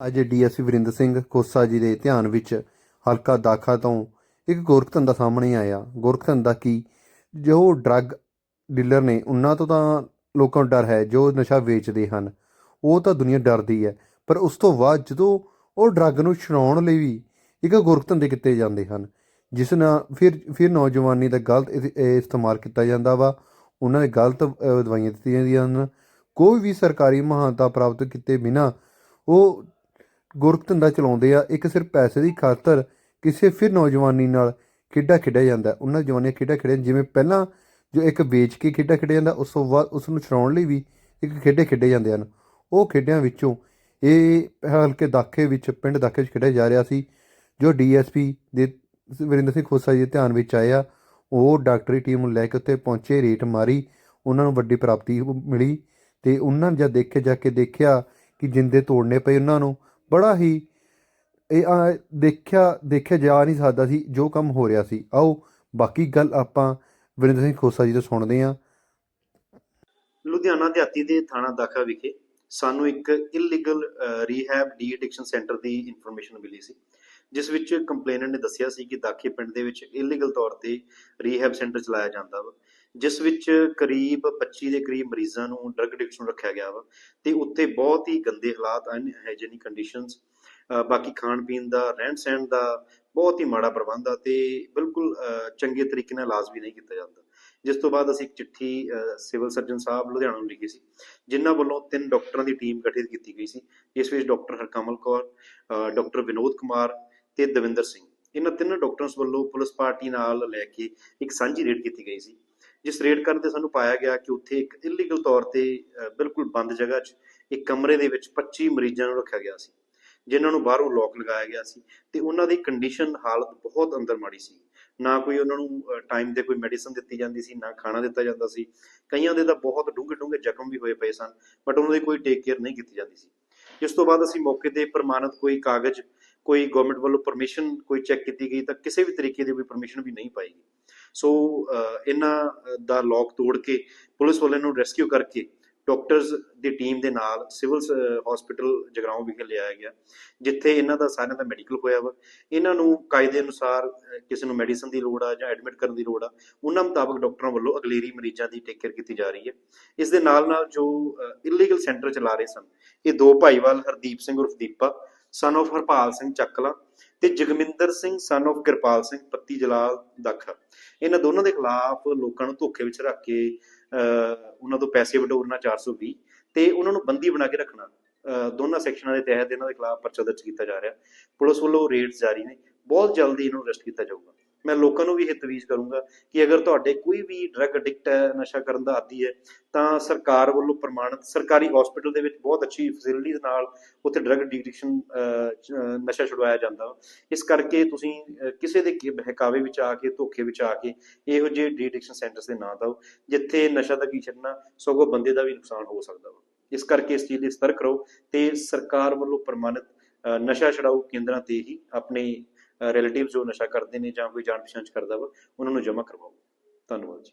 ਅੱਜ ਡੀਐਸਪੀ ਵਰਿੰਦਰ ਸਿੰਘ ਖੋਸਾ ਜੀ ਦੇ ਧਿਆਨ ਵਿੱਚ ਹਲਕਾ ਦਾਖਾ ਤੋਂ ਇੱਕ ਗੋਰਖਧੰਦਾ ਸਾਹਮਣੇ ਆਇਆ। ਗੋਰਖਧੰਦਾ ਕੀ? ਜੋ ਡਰੱਗ ਡੀਲਰ ਨੇ, ਉਹਨਾਂ ਤੋਂ ਤਾਂ ਲੋਕਾਂ ਨੂੰ ਡਰ ਹੈ, ਜੋ ਨਸ਼ਾ ਵੇਚਦੇ ਹਨ, ਉਹ ਤਾਂ ਦੁਨੀਆ ਡਰਦੀ ਹੈ। ਪਰ ਉਸ ਤੋਂ ਬਾਅਦ ਜਦੋਂ ਉਹ ਡਰੱਗ ਨੂੰ ਛੁਡਾਉਣ ਲਈ ਵੀ ਇੱਕ ਗੋਰਖਧੰਦੇ ਕੀਤੇ ਜਾਂਦੇ ਹਨ, ਜਿਸ ਨਾਲ ਫਿਰ ਫਿਰ ਨੌਜਵਾਨੀ ਦਾ ਗਲਤ ਇਸਤੇਮਾਲ ਕੀਤਾ ਜਾਂਦਾ ਵਾ। ਉਹਨਾਂ ਦੇ ਗਲਤ ਦਵਾਈਆਂ ਦਿੱਤੀਆਂ ਜਾਂਦੀਆਂ ਹਨ। ਕੋਈ ਵੀ ਸਰਕਾਰੀ ਮਹਾਨਤਾ ਪ੍ਰਾਪਤ ਕੀਤੇ ਬਿਨਾ ਉਹ ਗੁਰਖ ਧੰਦਾ ਚਲਾਉਂਦੇ ਆ, ਇੱਕ ਸਿਰਫ ਪੈਸੇ ਦੀ ਖਾਤਰ ਕਿਸੇ ਫਿਰ ਨੌਜਵਾਨੀ ਨਾਲ ਖੇਡਾਂ ਖੇਡਿਆ ਜਾਂਦਾ ਉਹਨਾਂ ਜਵਾਨੀਆਂ ਖੇਡਾਂ ਖੇਡਿਆ ਜਿਵੇਂ ਪਹਿਲਾਂ ਜੋ ਇੱਕ ਵੇਚ ਕੇ ਖੇਡਾਂ ਖੇਡਿਆ ਜਾਂਦਾ, ਉਸ ਤੋਂ ਬਾਅਦ ਉਸ ਨੂੰ ਛਡਾਉਣ ਲਈ ਵੀ ਇੱਕ ਖੇਡੇ ਖੇਡੇ ਜਾਂਦੇ ਹਨ। ਉਹ ਖੇਡਿਆਂ ਵਿੱਚੋਂ ਇਹ ਹਲਕੇ ਦਾਖੇ ਵਿੱਚ, ਪਿੰਡ ਦਾਖੇ ਵਿੱਚ ਖੇਡਿਆ ਜਾ ਰਿਹਾ ਸੀ, ਜੋ ਡੀਐਸਪੀ ਦੇ ਵਰਿੰਦਰ ਸਿੰਘ ਖੋਸਾ ਜੀ ਦੇ ਧਿਆਨ ਵਿੱਚ ਆਇਆ ਉਹ ਡਾਕਟਰੀ ਟੀਮ ਨੂੰ ਲੈ ਕੇ ਉੱਥੇ ਪਹੁੰਚੇ, ਰੇਟ ਮਾਰੀ, ਉਹਨਾਂ ਨੂੰ ਵੱਡੀ ਪ੍ਰਾਪਤੀ ਮਿਲੀ ਤੇ ਉਹਨਾਂ ਨੇ ਜਦ ਦੇਖੇ ਜਾ ਕੇ ਦੇਖਿਆ ਕਿ ਜਿੰਦੇ ਤੋੜਨੇ ਪਏ ਉਹਨਾਂ ਨੂੰ ਬੜਾ ਹੀ ਇਹ ਦੇਖਿਆ ਦੇਖਿਆ ਜਾ ਨਹੀਂ ਸਕਦਾ ਸੀ, ਜੋ ਕੰਮ ਹੋ ਰਿਹਾ ਸੀ। ਆਓ, ਬਾਕੀ ਗੱਲ ਆਪਾਂ ਵਰਿੰਦਰ ਸਿੰਘ ਖੋਸਾ ਜੀ ਤੋਂ ਸੁਣਦੇ ਹਾਂ। ਲੁਧਿਆਣਾ ਦਿਹਾਤੀ ਦੇ ਥਾਣਾ ਦਾਖਾ ਵਿਖੇ ਸਾਨੂੰ ਇੱਕ illegal rehab de addiction centre ਦੀ ਇਨਫੋਰਮੇਸ਼ਨ ਮਿਲੀ ਸੀ, ਜਿਸ ਵਿੱਚ ਕੰਪਲੇਨੈਂਟ ਨੇ ਦੱਸਿਆ ਸੀ ਕਿ ਦਾਖੇ ਪਿੰਡ ਦੇ ਵਿੱਚ ਇਲੀਗਲ ਤੌਰ ਤੇ ਰੀਹੈਬ ਸੈਂਟਰ ਚਲਾਇਆ ਜਾਂਦਾ ਵਾ। ਜਿਸ ਵਿੱਚ ਕਰੀਬ 25 ਦੇ ਕਰੀਬ ਮਰੀਜ਼ਾਂ ਨੂੰ ਡਰਗ ਐਡਿਕਸ਼ਨ ਰੱਖਿਆ ਗਿਆ ਵਾ ਤੇ ਉੱਥੇ ਬਹੁਤ ਹੀ ਗੰਦੇ ਹਾਲਾਤ ਅਨਹਾਈਜੀਨਿਕ ਕੰਡੀਸ਼ਨਸ ਬਾਕੀ ਖਾਣ ਪੀਣ ਦਾ ਰਹਿਣ ਸਹਿਣ ਦਾ ਬਹੁਤ ਹੀ ਮਾੜਾ ਪ੍ਰਬੰਧ ਆ ਤੇ ਬਿਲਕੁਲ ਚੰਗੇ ਤਰੀਕੇ ਨਾਲ ਇਲਾਜ ਵੀ ਨਹੀਂ ਕੀਤਾ ਜਾਂਦਾ। ਜਿਸ ਤੋਂ ਬਾਅਦ ਅਸੀਂ ਇੱਕ ਚਿੱਠੀ ਸਿਵਲ ਸਰਜਨ ਸਾਹਿਬ ਲੁਧਿਆਣਾ ਨੂੰ ਲਿਖੀ ਸੀ ਜਿਨ੍ਹਾਂ ਵੱਲੋਂ ਤਿੰਨ ਡਾਕਟਰਾਂ ਦੀ ਟੀਮ ਗਠਿਤ ਕੀਤੀ ਗਈ ਸੀ। ਇਸ ਵਿੱਚ ਡਾਕਟਰ ਹਰਕਮਲ ਕੌਰ ਅਹ, ਡਾਕਟਰ ਵਿਨੋਦ ਕੁਮਾਰ ਤੇ ਦਵਿੰਦਰ ਸਿੰਘ। ਇਹਨਾਂ ਤਿੰਨ ਡਾਕਟਰਸ ਵੱਲੋਂ ਪੁਲਿਸ ਪਾਰਟੀ ਨਾਲ ਲੈ ਕੇ ਇੱਕ ਸਾਂਝੀ ਰੇਡ ਕੀਤੀ ਗਈ ਸੀ। ਜਿਸ ਰੇਡ ਕਰਨ ਤੇ ਸਾਨੂੰ ਪਾਇਆ ਗਿਆ ਕਿ ਉੱਥੇ ਇੱਕ ਇਲੀਗਲ ਤੌਰ ਤੇ ਬਿਲਕੁਲ ਬੰਦ ਜਗ੍ਹਾ 'ਚ ਇੱਕ ਕਮਰੇ ਦੇ ਵਿੱਚ 25 ਮਰੀਜ਼ਾਂ ਨੂੰ ਰੱਖਿਆ ਗਿਆ ਸੀ, ਜਿਨ੍ਹਾਂ ਨੂੰ ਬਾਹਰੋਂ ਲੋਕ ਲਗਾਇਆ ਗਿਆ ਸੀ ਤੇ ਉਹਨਾਂ ਦੀ ਕੰਡੀਸ਼ਨ ਹਾਲਤ ਬਹੁਤ ਅੰਦਰ ਮਾੜੀ ਸੀ। ਨਾ ਕੋਈ ਉਹਨਾਂ ਨੂੰ ਟਾਈਮ ਤੇ ਕੋਈ ਮੈਡੀਸਨ ਦਿੱਤੀ ਜਾਂਦੀ ਸੀ, ਨਾ ਖਾਣਾ ਦਿੱਤਾ ਜਾਂਦਾ ਸੀ। ਕਈਆਂ ਦੇ ਤਾਂ ਬਹੁਤ ਡੂੰਘੇ ਡੂੰਘੇ ਜ਼ਖਮ ਵੀ ਹੋਏ ਪਏ ਸਨ ਬਟ ਉਹਨਾਂ ਦੀ ਕੋਈ ਟੇਕ ਕੇਅਰ ਨਹੀਂ ਕੀਤੀ ਜਾਂਦੀ ਸੀ। ਜਿਸ ਤੋਂ ਬਾਅਦ ਅਸੀਂ ਮੌਕੇ ਤੇ ਪ੍ਰਮਾਣਿਤ ਕੋਈ ਕਾਗਜ਼, ਕੋਈ ਗਵਰਨਮੈਂਟ ਵੱਲੋਂ ਪਰਮਿਸ਼ਨ ਕੋਈ ਚੈੱਕ ਕੀਤੀ ਗਈ ਤਾਂ ਕਿਸੇ ਵੀ ਤਰੀਕੇ ਦੀ ਕੋਈ ਪਰਮਿਸ਼ਨ ਵੀ ਨਹੀਂ ਪਾਈ ਗਈ। ਸੋ uh, ਇਹਨਾਂ uh, ਦਾ ਲੋਕ ਤੋੜ ਕੇ ਪੁਲਿਸ ਵਾਲਿਆਂ ਨੂੰ ਰੈਸਕਿਊ ਕਰਕੇ ਡਾਕਟਰਸ ਦੀ ਟੀਮ ਦੇ ਨਾਲ ਸਿਵਲ ਹਸਪੀਟਲ uh, ਜਗਰਾਉਂ ਵਿਖੇ ਲਿਆਇਆ ਗਿਆ, ਜਿੱਥੇ ਇਹਨਾਂ ਦਾ ਸਾਰਿਆਂ ਦਾ ਮੈਡੀਕਲ ਹੋਇਆ ਵਾ। ਇਹਨਾਂ ਨੂੰ ਕਾਇਦੇ ਅਨੁਸਾਰ ਕਿਸੇ ਨੂੰ ਮੈਡੀਸਨ ਦੀ ਲੋੜ ਆ ਜਾਂ ਐਡਮਿਟ ਕਰਨ ਦੀ ਲੋੜ ਆ, ਉਹਨਾਂ ਮੁਤਾਬਕ ਡਾਕਟਰਾਂ ਵੱਲੋਂ ਅਗਲੇਰੀ ਮਰੀਜ਼ਾਂ ਦੀ ਟੇਕ ਕੇਅਰ ਕੀਤੀ ਜਾ ਰਹੀ ਹੈ। ਇਸ ਦੇ ਨਾਲ ਨਾਲ ਜੋ ਇਲੀਗਲ ਸੈਂਟਰ ਚਲਾ ਰਹੇ ਸਨ, ਇਹ ਦੋ ਭਾਈਵਾਲ ਹਰਦੀਪ ਸਿੰਘ ਉਰਫ ਦੀਪਾ ਸਨ of ਹਰਪਾਲ ਸਿੰਘ ਚੱਕਲਾ ਤੇ ਜਗਮਿੰਦਰ ਸਿੰਘ ਸਨ of ਕਿਰਪਾਲ ਸਿੰਘ, ਪੱਤੀ ਜਲਾਲ ਦਾਖਾ। ਇਹਨਾਂ ਦੋਨਾਂ ਦੇ ਖਿਲਾਫ ਲੋਕਾਂ ਨੂੰ ਧੋਖੇ ਵਿੱਚ ਰੱਖ ਕੇ ਉਹਨਾਂ ਤੋਂ ਪੈਸੇ ਵਟੋਰਨਾ 420 ਤੇ ਉਹਨਾਂ ਨੂੰ ਬੰਦੀ ਬਣਾ ਕੇ ਰੱਖਣਾ। ਦੋਨਾਂ ਸੈਕਸ਼ਨਾਂ ਦੇ ਤਹਿਤ ਇਹਨਾਂ ਦੇ ਖਿਲਾਫ ਪਰਚਾ ਦਰਜ ਕੀਤਾ ਜਾ ਰਿਹਾ। ਪੁਲਿਸ ਵੱਲੋਂ ਰੇਡਸ ਜਾਰੀ ਨੇ। ਬਹੁਤ ਜਲਦੀ ਇਹਨੂੰ ਅਰੈਸਟ ਕੀਤਾ ਜਾਊਗਾ। ਮੈਂ ਲੋਕਾਂ ਨੂੰ ਵੀ ਇਹ ਤਵੀਜ਼ ਕਰੂੰਗਾ ਕਿ ਅਗਰ ਤੁਹਾਡੇ ਕੋਈ ਵੀ ਡਰੱਗ ਐਡਿਕਟ ਹੈ, ਨਸ਼ਾ ਕਰਨ ਦਾ ਆਦੀ ਹੈ, ਤਾਂ ਸਰਕਾਰ ਵੱਲੋਂ ਪ੍ਰਮਾਣਿਤ, ਸਰਕਾਰੀ ਹਸਪੀਟਲ ਦੇ ਵਿੱਚ ਬਹੁਤ ਅੱਛੀ ਫੈਸਿਲਿਟੀਜ਼ ਨਾਲ ਉੱਥੇ ਡਰੱਗ ਐਡਿਕਸ਼ਨ ਨਸ਼ਾ ਛੁਡਵਾਇਆ ਜਾਂਦਾ ਵਾ। ਇਸ ਕਰਕੇ ਤੁਸੀਂ ਕਿਸੇ ਦੇ ਬਹਿਕਾਵੇ ਵਿੱਚ ਆ ਕੇ, ਧੋਖੇ ਵਿੱਚ ਆ ਕੇ ਇਹੋ ਜਿਹੇ ਡੀ ਸੈਂਟਰਸ ਦੇ ਨਾਂ ਦਿਓ, ਜਿੱਥੇ ਨਸ਼ਾ ਦਾ ਕੀ ਛੱਡਣਾ, ਸਗੋਂ ਬੰਦੇ ਦਾ ਵੀ ਨੁਕਸਾਨ ਹੋ ਸਕਦਾ ਵਾ ਇਸ ਕਰਕੇ ਇਸ ਚੀਜ਼ ਲਈ ਸਤਰਕ ਰਹੋ ਤੇ ਸਰਕਾਰ ਵੱਲੋਂ ਪ੍ਰਮਾਣਿਤ ਨਸ਼ਾ ਛਡਾਊ ਕੇਂਦਰਾਂ ਤੇ ਹੀ ਆਪਣੇ ਰਿਲੇਟਿਵ ਜੋ ਨਸ਼ਾ ਕਰਦੇ ਨੇ ਜਾਂ ਕੋਈ ਜਾਣ ਪਛਾਣ ਚ ਕਰਦਾ ਵਾ, ਉਹਨਾਂ ਨੂੰ ਜਮ੍ਹਾਂ ਕਰਵਾਓ। ਧੰਨਵਾਦ ਜੀ।